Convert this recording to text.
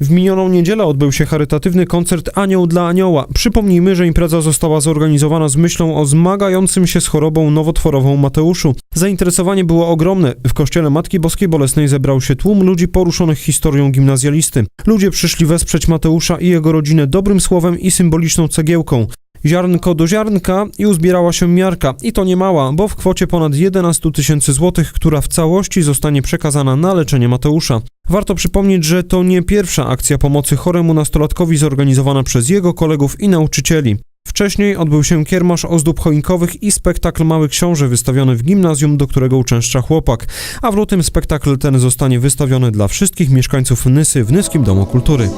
W minioną niedzielę odbył się charytatywny koncert Anioł dla Anioła. Przypomnijmy, że impreza została zorganizowana z myślą o zmagającym się z chorobą nowotworową Mateuszu. Zainteresowanie było ogromne. W kościele Matki Boskiej Bolesnej zebrał się tłum ludzi poruszonych historią gimnazjalisty. Ludzie przyszli wesprzeć Mateusza i jego rodzinę dobrym słowem i symboliczną cegiełką. Ziarnko do ziarnka i uzbierała się miarka. I to nie mała, bo w kwocie ponad 11 tysięcy złotych, która w całości zostanie przekazana na leczenie Mateusza. Warto przypomnieć, że to nie pierwsza akcja pomocy choremu nastolatkowi zorganizowana przez jego kolegów i nauczycieli. Wcześniej odbył się kiermasz ozdób choinkowych i spektakl Mały Książę wystawiony w gimnazjum, do którego uczęszcza chłopak. A w lutym spektakl ten zostanie wystawiony dla wszystkich mieszkańców Nysy w Nyskim Domu Kultury.